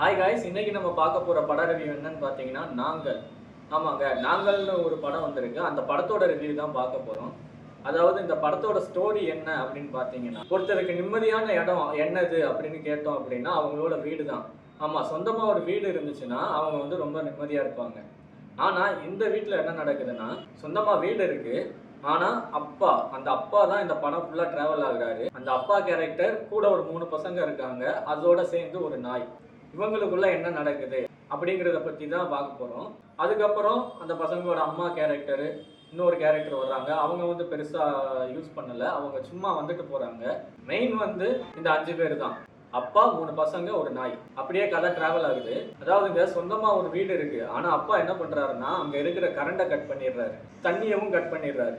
Hi guys இன்னைக்கு நம்ம பார்க்க போற பட ரிவ்யூ என்னன்னு பார்த்தீங்கன்னா நாங்கள். ஆமாங்க நாங்கள்னு ஒரு படம் வந்திருக்கு. அந்த படத்தோட ரிவ்யூ தான் பார்க்க போறோம். அதாவது இந்த படத்தோட ஸ்டோரி என்ன அப்படின்னு பார்த்தீங்கன்னா ஒருத்தருக்கு நிம்மதியான இடம் என்னது அப்படின்னு கேட்டோம் அப்படின்னா அவங்களோட வீடு தான். ஆமாம் சொந்தமாக ஒரு வீடு இருந்துச்சுன்னா அவங்க வந்து ரொம்ப நிம்மதியாக இருப்பாங்க. ஆனால் இந்த வீட்டில் என்ன நடக்குதுன்னா சொந்தமாக வீடு இருக்கு. ஆனால் அப்பா அந்த அப்பா தான் இந்த படம் ஃபுல்லாக ட்ராவல் ஆகுறாரு. அந்த அப்பா கேரக்டர் கூட ஒரு மூணு பசங்க இருக்காங்க. அதோட சேர்ந்து ஒரு நாய். இவங்களுக்குள்ள என்ன நடக்குது அப்படிங்கிறத பற்றி தான் பார்க்க போகிறோம் அதுக்கப்புறம் அந்த பசங்களோட அம்மா கேரக்டரு இன்னொரு கேரக்டர் வர்றாங்க. அவங்க வந்து பெருசாக யூஸ் பண்ணலை. அவங்க சும்மா வந்துட்டு போகிறாங்க மெயின் வந்து இந்த அஞ்சு பேர் தான். அப்பா மூணு பசங்க ஒரு நாய். அப்படியே கதை டிராவல் ஆகுது. அதாவதுங்க சொந்தமா ஒரு வீடு இருக்கு. ஆனா அப்பா என்ன பண்றாருன்னா அங்க இருக்கிற கரண்டை கட் பண்ணிடுறாரு. தண்ணியவும் கட் பண்ணிடுறாரு.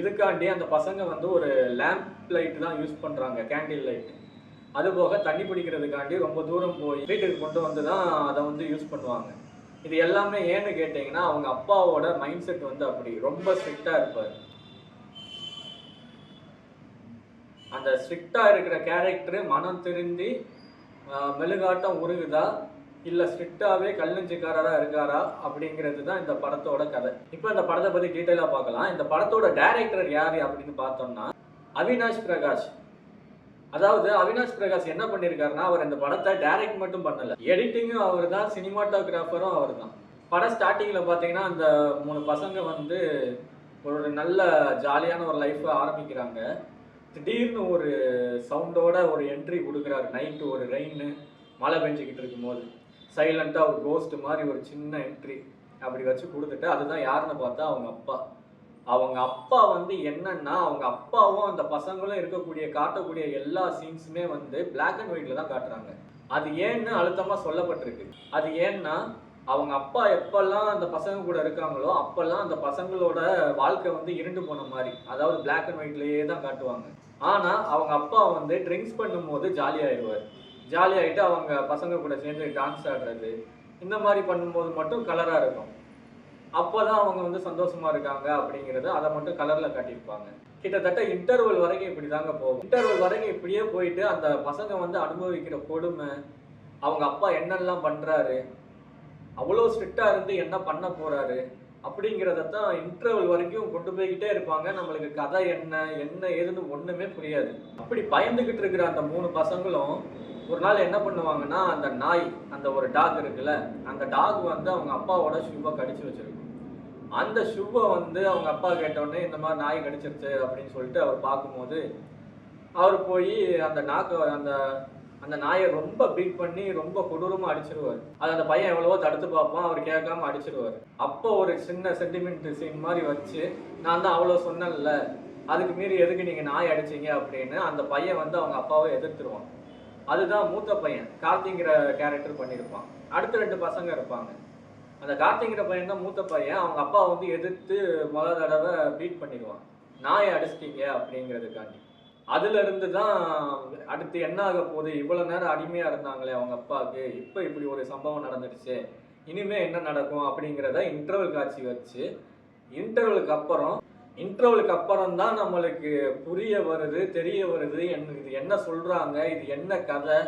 இதுக்காண்டி அந்த பசங்க வந்து ஒரு லேம்ப் லைட் தான் யூஸ் பண்றாங்க. கேண்டில் லைட் அது போக தண்ணி பிடிக்கிறதுக்காண்டி ரொம்ப தூரம் போய் வீட்டுக்கு கொண்டு வந்து தான் அதை வந்து யூஸ் பண்ணுவாங்க. இது எல்லாமே ஏன்னு கேட்டிங்கன்னா அவங்க அப்பாவோட மைண்ட் செட் வந்து அப்படி ரொம்ப ஸ்ட்ரிக்டாக இருப்பார். அந்த ஸ்ட்ரிக்டாக இருக்கிற கேரக்டரு மனம் திருந்தி ஆஹ், மெழுகாட்டம் உருகுதா இல்லை ஸ்ட்ரிக்டாகவே கல்லஞ்சிக்காரராக இருக்காரா அப்படிங்கிறது தான் இந்த படத்தோட கதை. இப்போ இந்த படத்தை பற்றி டீட்டெயிலாக பார்க்கலாம். இந்த படத்தோட டைரக்டர் யார் அப்படின்னு பார்த்தோம்னா அவினாஷ் பிரகாஷ். அதாவது அவினாஷ் பிரகாஷ் என்ன பண்ணியிருக்காருன்னா அவர் இந்த படத்தை டைரக்ட் மட்டும் பண்ணல. எடிட்டிங்கும் அவர் தான் சினிமாட்டோகிராஃபரும் அவர் தான் படம் ஸ்டார்டிங்கில் பார்த்தீங்கன்னா அந்த மூணு பசங்க வந்து ஒரு நல்ல ஜாலியான ஒரு லைஃப்பை ஆரம்பிக்கிறாங்க. திடீர்னு ஒரு சவுண்டோட ஒரு என்ட்ரி கொடுக்குறாரு. நைட்டு ஒரு ரெயின் மழை பெஞ்சிக்கிட்டு இருக்கும்போது. சைலண்ட்டாக ஒரு கோஸ்ட் மாதிரி ஒரு சின்ன என்ட்ரி அப்படி வச்சு கொடுத்துட்டு அதுதான் யாருன்னு பார்த்தா அவங்க அப்பா. அவங்க அப்பா வந்து என்னன்னா அவங்க அப்பாவும் அந்த பசங்களும் இருக்கக்கூடிய காட்டக்கூடிய எல்லா சீன்ஸுமே வந்து பிளாக் அண்ட் ஒயிட்ல தான் காட்டுறாங்க. அது ஏன்னு அழுத்தமா சொல்லப்பட்டிருக்கு. அது ஏன்னா அவங்க அப்பா எப்பெல்லாம் அந்த பசங்க கூட இருக்காங்களோ அப்பெல்லாம் அந்த பசங்களோட வாழ்க்கை வந்து இருண்டு போன மாதிரி. அதாவது பிளாக் அண்ட் ஒயிட்லேயே தான் காட்டுவாங்க. ஆனால் அவங்க அப்பா வந்து ட்ரிங்க்ஸ் பண்ணும்போது ஜாலியாகிடுவார் ஜாலியாகிட்டு அவங்க பசங்க கூட சேர்ந்து டான்ஸ் ஆடுறது இந்த மாதிரி பண்ணும்போது மட்டும் கலராக இருக்கும். அப்போதான் அவங்க வந்து சந்தோஷமா இருக்காங்க அப்படிங்கறத அதை மட்டும் கலர்ல காட்டியிருப்பாங்க. கிட்டத்தட்ட இன்டர்வல் வரைக்கும் இப்படி தாங்க போகும். இன்டர்வல் வரைக்கும் இப்படியே போயிட்டு அந்த பசங்க வந்து அனுபவிக்கிற கொடுமை அவங்க அப்பா என்னெல்லாம் பண்றாரு அவ்வளோ ஸ்ட்ரிக்டா இருந்து என்ன பண்ண போறாரு அப்படிங்கிறத தான் இன்டர்வல் வரைக்கும் கொண்டு போய்கிட்டே இருப்பாங்க. நம்மளுக்கு கதை என்ன என்ன ஏதுன்னு ஒண்ணுமே புரியாது. அப்படி பயந்துகிட்டு இருக்கிற அந்த மூணு பசங்களும் ஒரு நாள் என்ன பண்ணுவாங்கன்னா அந்த நாய் அந்த ஒரு டாக் இருக்குல்ல அந்த டாக் வந்து அவங்க அப்பாவோட சும்மா கடிச்சு வச்சிருக்கு அந்த ஷூவை வந்து அவங்க அப்பா கேட்டவுடனே இந்த மாதிரி நாய் கடிச்சிருச்சு அப்படின்னு சொல்லிட்டு அவர் பார்க்கும்போது அவர் போய் அந்த நாக்கு அந்த அந்த நாயை ரொம்ப பீட் பண்ணி ரொம்ப கொடூரமாக அடிச்சிருவார். அது அந்த பையன் எவ்வளவோ தடுத்து பார்ப்பான் அவர் கேட்காம அடிச்சிருவார். அப்போ ஒரு சின்ன சென்டிமெண்ட் சீன் மாதிரி வச்சு நான் தான் அவ்வளோ சொன்னேன்ல அதுக்கு மீறி எதுக்கு நீங்கள் நாய் அடிச்சீங்க அப்படின்னு அந்த பையன் வந்து அவங்க அப்பாவை எதிர்த்துருவான். அதுதான் மூத்த பையன் கார்த்திங்கிற கேரக்டர் பண்ணியிருப்பான். அடுத்த ரெண்டு பசங்க இருப்பாங்க. அந்த கார்த்திங்கிற பையன் தான் மூத்த பையன் அவங்க அப்பா வந்து எதிர்த்து முத தடவை பீட் பண்ணிடுவான். நாயை அடிச்சிட்டீங்க அப்படிங்கிறதுக்காண்டி. அதுல இருந்து தான் அடுத்து என்ன ஆக போகுது? இவ்வளவு நேரம் அடிமையா இருந்தாங்களே அவங்க அப்பாவுக்கு. இப்போ இப்படி ஒரு சம்பவம் நடந்துடுச்சு. இனிமே என்ன நடக்கும் அப்படிங்கிறத இன்டர்வல் காட்சி வச்சு இன்டர்வலுக்கு அப்புறம் இன்டர்வலுக்கு அப்புறம் தான் நம்மளுக்கு புரிய வருது தெரிய வருது என் இது என்ன சொல்றாங்க இது என்ன கதை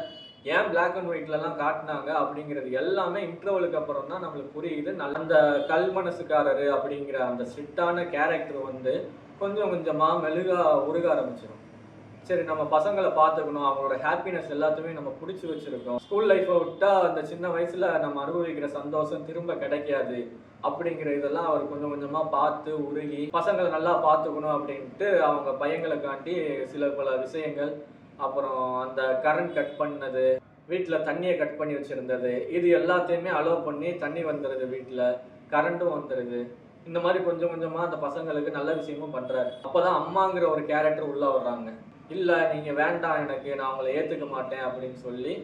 ஏன் பிளாக் அண்ட் ஒயிட்லலாம் காட்டினாங்க அப்படிங்கிறது எல்லாமே இன்டர்வலுக்கு அப்புறம் தான் நம்மளுக்கு புரியுது. நல்ல அந்த கல் மனசுக்காரரு அப்படிங்கிற அந்த ஸ்ட்ரிக்டான கேரக்டர் வந்து கொஞ்சம் கொஞ்சமா மெழுகா உருக ஆரம்பிச்சிடும் சரி நம்ம பசங்களை பார்த்துக்கணும். அவங்களோட ஹாப்பினஸ் எல்லாத்தையுமே நம்ம பிடிச்சி வச்சிருக்கோம். ஸ்கூல் லைஃப்பை விட்டா அந்த சின்ன வயசுல நம்ம அனுபவிக்கிற சந்தோஷம் திரும்ப கிடைக்காது அப்படிங்கிற இதெல்லாம் அவர் கொஞ்சம் கொஞ்சமா பார்த்து உருகி பசங்களை நல்லா பார்த்துக்கணும் அப்படின்ட்டு அவங்க பையங்களுக்காண்டி சில பல விஷயங்கள் அப்புறம் அந்த கரண்ட் கட் பண்ணது வீட்டில் தண்ணியை கட் பண்ணி வச்சுருந்தது இது எல்லாத்தையுமே அலோவ் பண்ணி தண்ணி வந்துடுது வீட்டில் கரண்ட்டும் வந்துடுது இந்த மாதிரி கொஞ்சம் கொஞ்சமாக அந்த பசங்களுக்கு நல்ல விஷயமும் பண்ணுறாரு அப்போ தான் அம்மாங்கிற ஒரு கேரக்டர் உள்ளே வர்றாங்க. இல்லை நீங்கள் வேண்டாம் எனக்கு நான் அவங்கள ஏற்றுக்க மாட்டேன் அப்படின்னு சொல்லி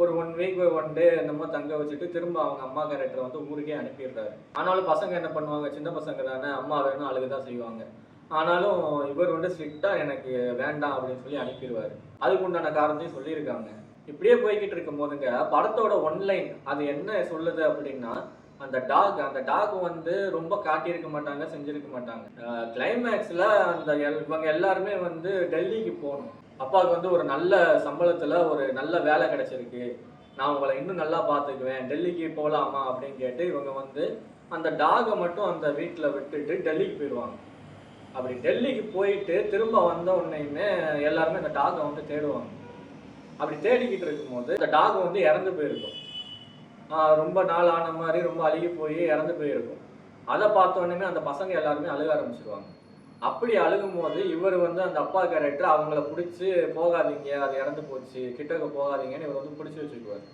ஒரு ஒன் வீக் ஒன் டே என்னமோ தங்க வச்சுட்டு திரும்ப அவங்க அம்மா கேரக்டரை வந்து ஊருக்கே அனுப்பிடுறாரு. ஆனாலும் பசங்க என்ன பண்ணுவாங்க? சின்ன பசங்க தானே அம்மா வேணும் அழுகுதான் செய்வாங்க. ஆனாலும் இவர் வந்து ஸ்ட்ரிக்டா எனக்கு வேண்டாம் அப்படின்னு சொல்லி அனுப்பிடுவாரு. அதுக்கு உண்டான காரணத்தையும் சொல்லியிருக்காங்க. இப்படியே போய்கிட்டு இருக்கும் போதுங்க படத்தோட ஒன்லைன் அது என்ன சொல்லுது அப்படின்னா அந்த டாக் அந்த டாக் வந்து ரொம்ப காட்டியிருக்க மாட்டாங்க செஞ்சிருக்க மாட்டாங்க. கிளைமேக்ஸ்ல அந்த இவங்க எல்லாருமே வந்து டெல்லிக்கு போகணும். அப்பாவுக்கு வந்து ஒரு நல்ல சம்பளத்துல ஒரு நல்ல வேலை கிடைச்சிருக்கு. நான் உங்களை இன்னும் நல்லா பார்த்துக்குவேன் டெல்லிக்கு போகலாமா அப்படின்னு கேட்டு இவங்க வந்து அந்த டாகை மட்டும் அந்த வீட்டில் விட்டுட்டு டெல்லிக்கு போயிடுவாங்க. அப்படி டெல்லிக்கு போயிட்டு திரும்ப வந்த உடனேயுமே எல்லாருமே அந்த டாகை வந்து தேடுவாங்க. அப்படி தேடிக்கிட்டு இருக்கும்போது அந்த டாக் வந்து இறந்து போயிருக்கும். ரொம்ப நாள் ஆன மாதிரி ரொம்ப அழுகி போய் இறந்து போயிருக்கும். அதை பார்த்த உடனே அந்த பசங்க எல்லாருமே அழுக ஆரம்பிச்சிருவாங்க. அப்படி அழுகும் போது இவர் வந்து அந்த அப்பா கேரக்டர் அவங்கள பிடிச்சி போகாதீங்க அது இறந்து போச்சு கிட்டக்க போகாதீங்கன்னு இவர் வந்து பிடிச்சி வச்சுக்குவார்.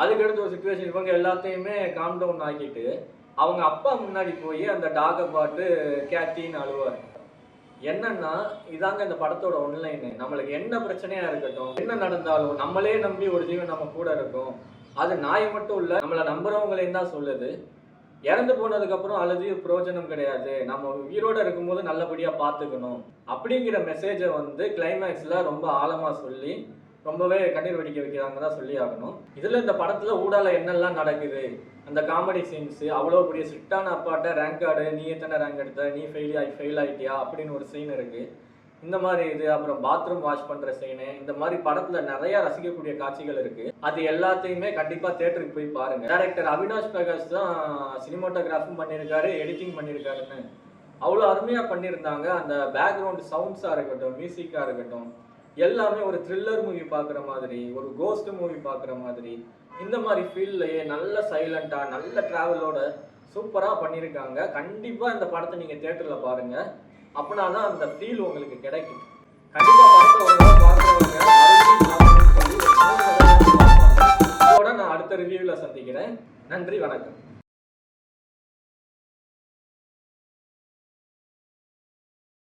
அதுக்கடுத்து ஒரு சுச்சுவேஷன் இவங்க எல்லாத்தையுமே காம் டவுன் ஆக்கிட்டு அவங்க அப்பா முன்னாடி போய் அந்த டாகை பாட்டு கேத்தின்னு அழுவார். என்னன்னா இதாங்க இந்த படத்தோட ஒன்லைனு. நம்மளுக்கு என்ன பிரச்சனையா இருக்கட்டும் என்ன நடந்தாலும் நம்மளே நம்பி ஒரு ஜீவன் நம்ம கூட இருக்கும். அது நாய் மட்டும் இல்ல நம்மளை நம்புறவங்களையும் தான் சொல்லுது. இறந்து போனதுக்கு அப்புறம் அழுது பிரயோஜனம் கிடையாது. நம்ம உயிரோட இருக்கும்போது நல்லபடியா பார்த்துக்கணும். அப்படிங்கிற மெசேஜை வந்து கிளைமேக்ஸ்ல ரொம்ப ஆழமா சொல்லி ரொம்பவே கண்ணீர் வெடிக்க வைக்கிறாங்க தான் சொல்லி ஆகணும். இதில் இந்த படத்தில் ஊடால என்னெல்லாம் நடக்குது? அந்த காமெடி சீன்ஸ் அவ்வளோ பெரிய ஸ்ட்ரிக்டான அப்பாட்ட ரேங்க் கார்டு நீ எத்தனை ரேங்க் எடுத்த? நீ ஃபெயில் ஆகி ஃபெயில் ஆகிட்டியா அப்படின்னு ஒரு சீன் இருக்குது இந்த மாதிரி இது அப்புறம் பாத்ரூம் வாஷ் பண்ணுற சீனு இந்த மாதிரி படத்தில் நிறைய ரசிக்கக்கூடிய காட்சிகள் இருக்குது அது எல்லாத்தையுமே கண்டிப்பாக தேட்டருக்கு போய் பாருங்கள் டேரக்டர் அவினாஷ் பிரகாஷ் தான் சினிமாட்டோகிராஃபும் பண்ணியிருக்காரு எடிட்டிங் பண்ணியிருக்காருன்னு. அவ்வளோ அருமையாக பண்ணியிருந்தாங்க. அந்த பேக்ரவுண்ட் சவுண்ட்ஸாக இருக்கட்டும் மியூசிக்காக இருக்கட்டும் எல்லாமே ஒரு த்ரில்லர் மூவி பார்க்குற மாதிரி ஒரு கோஸ்ட் மூவி பார்க்குற மாதிரி இந்த மாதிரி ஃபீல்லையே நல்ல சைலண்ட்டாக நல்ல ட்ராவலோட சூப்பராக பண்ணியிருக்காங்க கண்டிப்பாக இந்த படத்தை நீங்கள் தேட்டரில் பாருங்கள் அப்படின்னா தான் அந்த ஃபீல் உங்களுக்கு கிடைக்கும். கண்டிப்பாக படத்தை பார்க்குறவங்க நான் அடுத்த ரிவ்யூவில் சந்திக்கிறேன். நன்றி வணக்கம்.